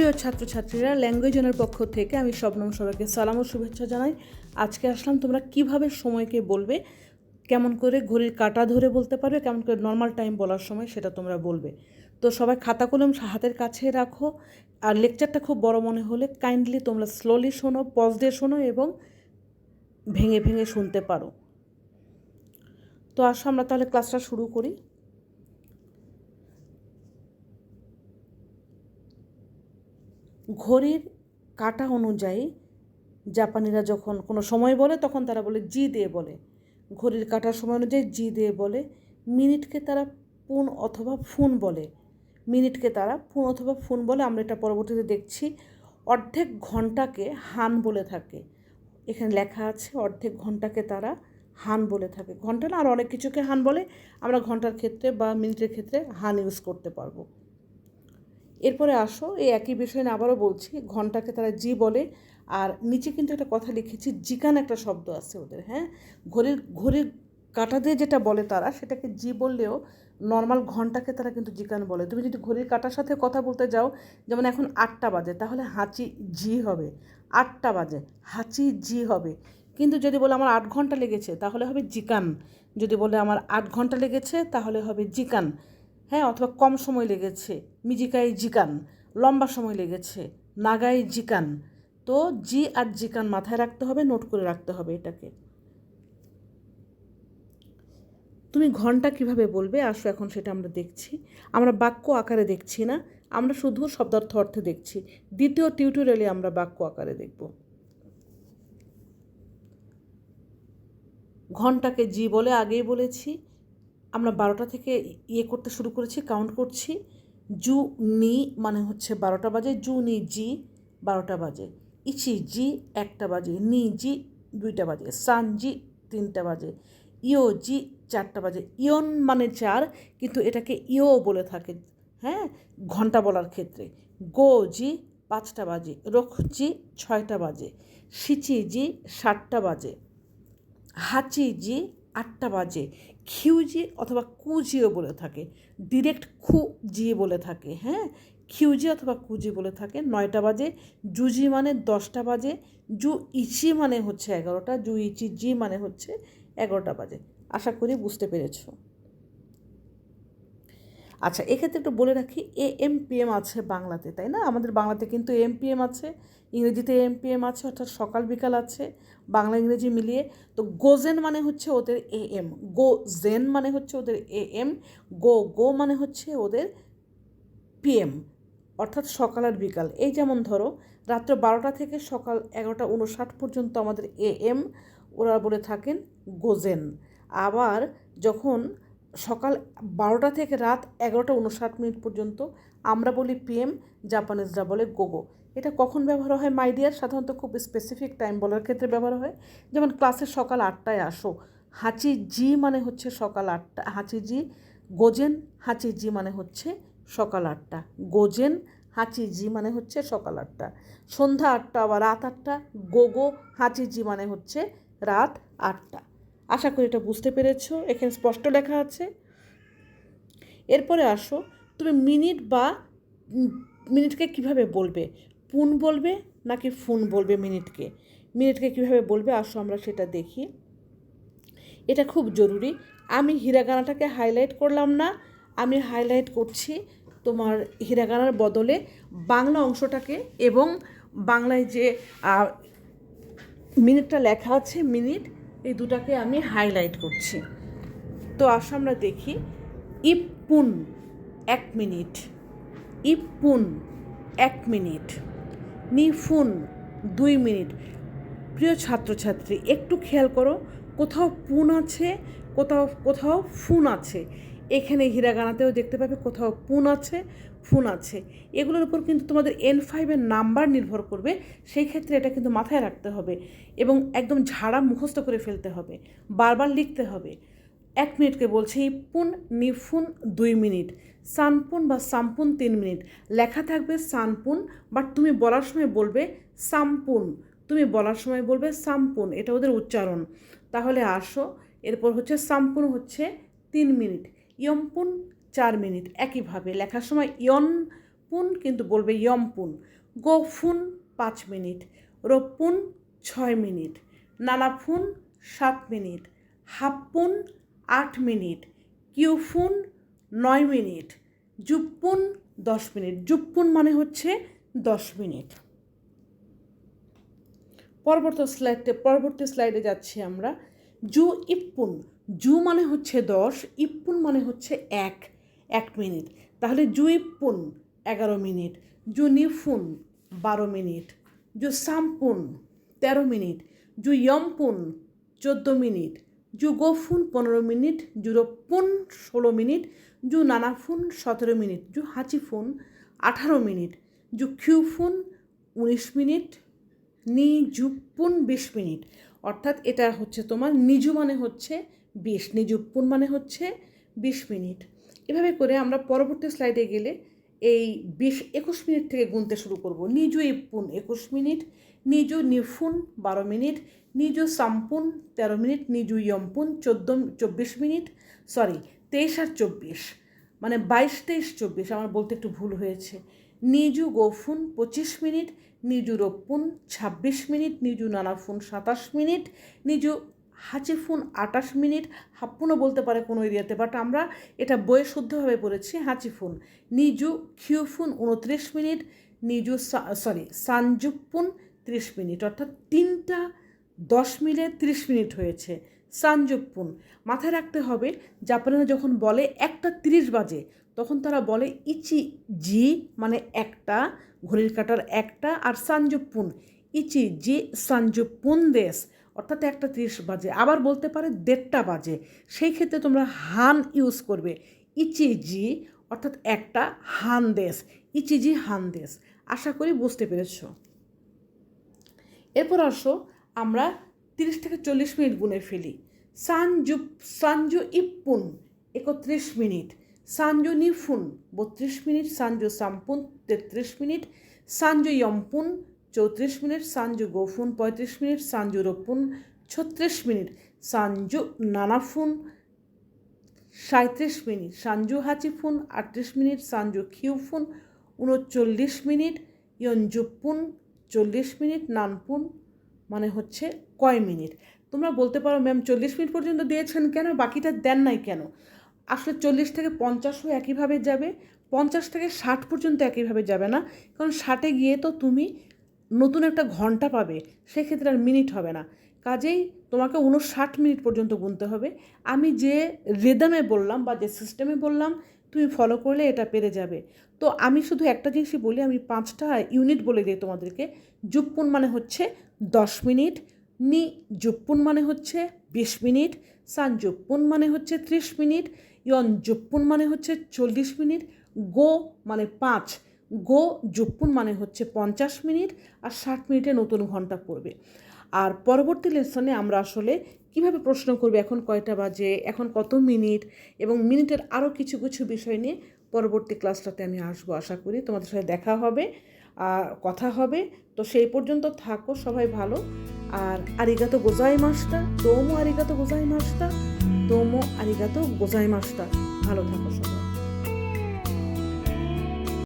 প্রিয় ছাত্রছাত্রীরা ল্যাঙ্গুয়েজনের পক্ষ থেকে আমি শবনম সবাইকে সালাম ও শুভেচ্ছা জানাই। আজকে আসলাম, তোমরা কীভাবে সময়কে বলবে, কেমন করে ঘড়ির কাঁটা ধরে বলতে পারবে, কেমন করে নর্মাল টাইম বলার সময় সেটা তোমরা বলবে। তো সবাই খাতা কলম হাতের কাছে রাখো, আর লেকচারটা খুব বড় মনে হলে কাইন্ডলি তোমরা স্লোলি শোনো পজ দিয়ে শোনো এবং ভেঙে ভেঙে শুনতে পারো। তো আসো আমরা তাহলে ক্লাসটা শুরু করি। ঘড়ির কাটা অনুযায়ী জাপানিরা যখন কোনো সময় বলে, তখন তারা বলে জি দিয়ে বলে। ঘড়ির কাটার সময় অনুযায়ী জি দিয়ে বলে। মিনিটকে তারা পুন অথবা ফুন বলে। মিনিটকে তারা ফুন অথবা ফুন বলে। আমরা এটা পরবর্তীতে দেখছি। অর্ধেক ঘন্টাকে হান বলে থাকে। এখানে লেখা আছে, অর্ধেক ঘন্টাকে তারা হান বলে থাকে। ঘণ্টা না, আর অনেক কিছুকে হান বলে। আমরা ঘণ্টার ক্ষেত্রে বা মিনিটের ক্ষেত্রে হান ইউজ করতে পারব। এরপরে আসো, এই একই বিষয় নিয়ে আবারও বলছি, ঘন্টাকে তারা জি বলে, আর নিচে কিন্তু একটা কথা লিখেছি, জিকান একটা শব্দ আছে ওদের হ্যাঁ? ঘড়ির ঘড়ির কাঁটা দিয়ে যেটা বলে তারা, সেটাকে জি বললেও নর্মাল ঘন্টাকে তারা কিন্তু জিকান বলে। তুমি যদি ঘড়ির কাঁটার সাথে কথা বলতে যাও, যেমন এখন আটটা বাজে, তাহলে হাঁচি জি হবে, আটটা বাজে, হাঁচি জি হবে। কিন্তু যদি বলে আমার আট ঘণ্টা লেগেছে, তাহলে হবে জিকান, যদি বলে আমার আট ঘণ্টা লেগেছে, তাহলে হবে জিকান। হ্যাঁ অথবা কম সময় লেগেছে। মিজিকাই জিকান, লম্বা সময় লেগেছে। নাগাই জিকান। তো জি আর জিকান মাথায় রাখতে হবে, নোট করে রাখতে হবে এটাকে। তুমি ঘণ্টা কীভাবে বলবে? আসো, এখন সেটা আমরা দেখছি। আমরা বাক্য আকারে দেখছি না। আমরা শুধু শব্দার্থ অর্থে দেখছি। দ্বিতীয় টিউটোরিয়ালে আমরা বাক্য আকারে দেখব। ঘন্টাকে জি বলে আগেই বলেছি। আমরা বারোটা থেকে ইয়ে করতে শুরু করেছি কাউন্ট করছি। জু নি মানে হচ্ছে বারোটা বাজে, জু নি জি বারোটা বাজে। ইচি জি একটা বাজে, নি জি দুইটা বাজে, সান জি তিনটা বাজে, ইও জি চারটা বাজে। ইয়ন মানে চার, কিন্তু এটাকে ইও বলে থাকে হ্যাঁ? ঘণ্টা বলার ক্ষেত্রে। গো জি পাঁচটা বাজে, রোখ জি ছয়টা বাজে সিচি জি সাতটা বাজে হাচি জি আটটা বাজে। খিউজি অথবা কুজিও বলে থাকে। ডিরেক্ট খু জি বলে থাকে হ্যাঁ? খিউজি অথবা কুজি বলে থাকে। নয়টা বাজে, জুজি মানে দশটা বাজে জু ইচি মানে হচ্ছে এগারোটা জু ইচি জি মানে হচ্ছে এগারোটা বাজে। আশা করি বুঝতে পেরেছ। আচ্ছা এক্ষেত্রে একটু বলে রাখি, এ এম পি এম আছে বাংলাতে, তাই না? আমাদের বাংলাতে কিন্তু এম পি এম আছে, ইংরেজিতে এম পি এম আছে, অর্থাৎ সকাল বিকাল আছে, বাংলা, ইংরেজি মিলিয়ে। তো গোজেন মানে হচ্ছে ওদের এ এম গো জেন মানে হচ্ছে ওদের এ এম, গো গো মানে হচ্ছে ওদের পিএম অর্থাৎ সকাল আর বিকাল। এই যেমন ধরো, রাত্র বারোটা থেকে সকাল এগারোটা উনষাট পর্যন্ত আমাদের এ এম, ওরা বলে থাকেন গোজেন। আবার যখন সকাল বারোটা থেকে রাত এগারোটা উনষাট মিনিট পর্যন্ত আমরা বলি পিএম জাপানিজরা বলে গোগো এটা কখন ব্যবহার হয় মাইডিয়ার সাধারণত খুব স্পেসিফিক টাইম বলার ক্ষেত্রে ব্যবহার হয়। যেমন ক্লাসে সকাল আটটায় আসো। হাঁচি জি মানে হচ্ছে সকাল আটটা, হাঁচি জি, গোজেন, হাঁচি জি মানে হচ্ছে সকাল আটটা। গোজেন, হাঁচি জি মানে হচ্ছে সকাল আটটা। সন্ধ্যা আটটা বা রাত আটটা গোগো হাঁচি জি মানে হচ্ছে রাত আটটা। আশা করি এটা বুঝতে পেরেছ। এখানে স্পষ্ট লেখা আছে। এরপরে আসো, তুমি মিনিট বা মিনিটকে কীভাবে বলবে? পুন বলবে নাকি ফোন বলবে মিনিটকে? মিনিটকে কীভাবে বলবে? আসো আমরা সেটা দেখি। এটা খুব জরুরি। আমি হিরাগানাটাকে হাইলাইট করলাম না। আমি হাইলাইট করছি তোমার হিরাগানার বদলে বাংলা অংশটাকে এবং বাংলায় যে মিনিটটা লেখা আছে, মিনিট দুটাকে আমি হাইলাইট করছি। তো আসো আমরা দেখি। ইপুন এক মিনিট। ইপুন এক মিনিট। নিফুন, দুই মিনিট। প্রিয় ছাত্রছাত্রী, একটু খেয়াল করো, কোথাও পুন আছে, কোথাও কোথাও ফুন আছে। এখানে হিরাগানাতেও দেখতে পাবে কোথাও পুন আছে, ফুন আছে। এগুলোর উপর কিন্তু তোমাদের এন ফাইভের নাম্বার নির্ভর করবে, সেই ক্ষেত্রে এটা কিন্তু মাথায় রাখতে হবে এবং একদম ঝাড়া মুখস্থ করে ফেলতে হবে, বারবার লিখতে হবে। এক মিনিটকে বলছে ইপুন নিফুন, দুই মিনিট। সানপুন বা সাম্পুন, তিন মিনিট। লেখা থাকবে সানপুন, বাট তুমি বলার সময় বলবে সাম্পুন। তুমি বলার সময় বলবে সাম্পুন, এটা ওদের উচ্চারণ। তাহলে আসো, এরপর হচ্ছে সাম্পুন হচ্ছে তিন মিনিট। ইয়ম্পুন চার মিনিট। একইভাবে লেখার সময় ইয়ন পুন কিন্তু বলবে ইয়মপুন গোফুন পাঁচ মিনিট। রোপুন ছয় মিনিট। নানাফুন সাত মিনিট। হাপ্পুন আট মিনিট। কিউফুন নয় মিনিট। জুপ্পুন দশ মিনিট। জুপ্পুন মানে হচ্ছে দশ মিনিট। পরবর্তী স্লাইডে পরবর্তী স্লাইডে যাচ্ছি আমরা। জু ইপ্পুন জু মানে হচ্ছে দশ, ইপ্পুন মানে হচ্ছে এক এক মিনিট। তাহলে জু ইপ্পুন, এগারো মিনিট। জু নিফুন, বারো মিনিট। জু সামপুন, তেরো মিনিট। জু ইয়মপুন, চোদ্দ মিনিট। জু গোফুন, পনেরো মিনিট। জু রপ্পুন, ষোলো মিনিট। জু নানাফুন, সতেরো মিনিট। জু হাচিফুন, আঠারো মিনিট। জু খিউফুন উনিশ মিনিট। নিজুপুন বিশ মিনিট। অর্থাৎ এটা হচ্ছে তোমার, নিজু মানে হচ্ছে বিশ নিজুপুন মানে হচ্ছে বিশ মিনিট। এভাবে করে আমরা পরবর্তী স্লাইডে গেলে এই বিশ, একুশ মিনিট থেকে গুনতে শুরু করব। নিজু ইপুন একুশ মিনিট, নিজু নিফুন বারো মিনিট, নিজু সাম্পুন তেরো মিনিট, নিজু ইয়ম্পুন চোদ্দ, চব্বিশ মিনিট, সরি, তেইশ আর চব্বিশ মানে বাইশ, তেইশ, চব্বিশ, আমার বলতে একটু ভুল হয়েছে। নিজু গোফুন পঁচিশ মিনিট, নিজু রোপুন ছাব্বিশ মিনিট, নিজু নানাফুন সাতাশ মিনিট, নিজু হাঁচিফুন আটাশ মিনিট হাপ্পুনও বলতে পারে কোনো এরিয়াতে বাট আমরা এটা বইয়ে শুদ্ধভাবে পড়েছি হাঁচি হাঁচিফুন নিজু খিউফুন উনত্রিশ মিনিট, নিজু সরি সানজুপুন ত্রিশ মিনিট, অর্থাৎ তিনটা দশ মিলে ত্রিশ মিনিট হয়েছে সানজুপুন মাথায় রাখতে হবে, জাপানিরা যখন বলে একটা তিরিশ বাজে, তখন তারা বলে ইচি জি মানে একটা, ঘড়ির কাটার একটা, আর সানজুপুন ইচি জি সানজুপুন দেশ। অর্থাৎ একটা তিরিশ বাজে, আবার বলতে পারে দেড়টা বাজে। সেই ক্ষেত্রে তোমরা হান ইউজ করবে। ইচি জি অর্থাৎ একটা হান দেশ। ইচি জি হান দেশ। আশা করি বুঝতে পেরেছ। এরপর আসো, আমরা তিরিশ থেকে চল্লিশ মিনিট গুনে ফেলি। সানজু সানজু ইপ্পুন, একত্রিশ মিনিট। সানজু নিফুন, বত্রিশ মিনিট। সানজু সাম্পুন, তেত্রিশ মিনিট। সানজু ইয়ম্পুন চৌত্রিশ মিনিট সানজু গোফুন, পঁয়ত্রিশ মিনিট সানজু রোপুন, ছত্রিশ মিনিট সানজু নানাফুন সাঁত্রিশ মিনিট সানজু হাচিফুন, আটত্রিশ মিনিট সানজু খিউফুন, উনচল্লিশ মিনিট ইয়ঞ্জুপুন চল্লিশ মিনিট নানপুন মানে হচ্ছে কয় মিনিট? তোমরা বলতে পারো ম্যাম চল্লিশ মিনিট পর্যন্ত দিয়েছেন কেন? বাকিটা দেন নাই কেন? আসলে চল্লিশ থেকে পঞ্চাশও একইভাবে যাবে, পঞ্চাশ থেকে ষাট পর্যন্ত একইভাবে যাবে না। কারণ ষাটে গিয়ে তো তুমি নতুন একটা ঘণ্টা পাবে, সেক্ষেত্রে আর মিনিট হবে না। কাজেই তোমাকে উনষাট মিনিট পর্যন্ত গুনতে হবে। আমি যে রেদামে বললাম বা যে সিস্টেমে বললাম, তুমি ফলো করলে এটা পেরে যাবে। তো আমি শুধু একটা জিনিসই বলি, আমি পাঁচটা ইউনিট বলে দিই তোমাদেরকে। জুপ্পুন মানে হচ্ছে দশ মিনিট, নি জুপ্পুন মানে হচ্ছে বিশ মিনিট, সান জুপ্পুন মানে হচ্ছে ত্রিশ মিনিট, ইয়ন জুপ্পুন মানে হচ্ছে চল্লিশ মিনিট, গো মানে পাঁচ। গো জুপ্পুন মানে হচ্ছে পঞ্চাশ মিনিট আর ষাট মিনিটে নতুন ঘণ্টা পড়বে। আর পরবর্তী লেসনে আমরা আসলে কীভাবে প্রশ্ন করবে এখন কয়টা বাজে, এখন কত মিনিট এবং মিনিটের আরও কিছু কিছু বিষয় নিয়ে পরবর্তী ক্লাসটাতে আমি আসব আশা করি। তোমাদের সাথে দেখা হবে, আর কথা হবে। তো সেই পর্যন্ত থাকো সবাই ভালো। আর আরিগাতো গোজাই মাসটা তোমো আরিগাতো গোজাই মাসটা তোমো আরিগাতো গোজাই মাসটা ভালো থাকো সবাই।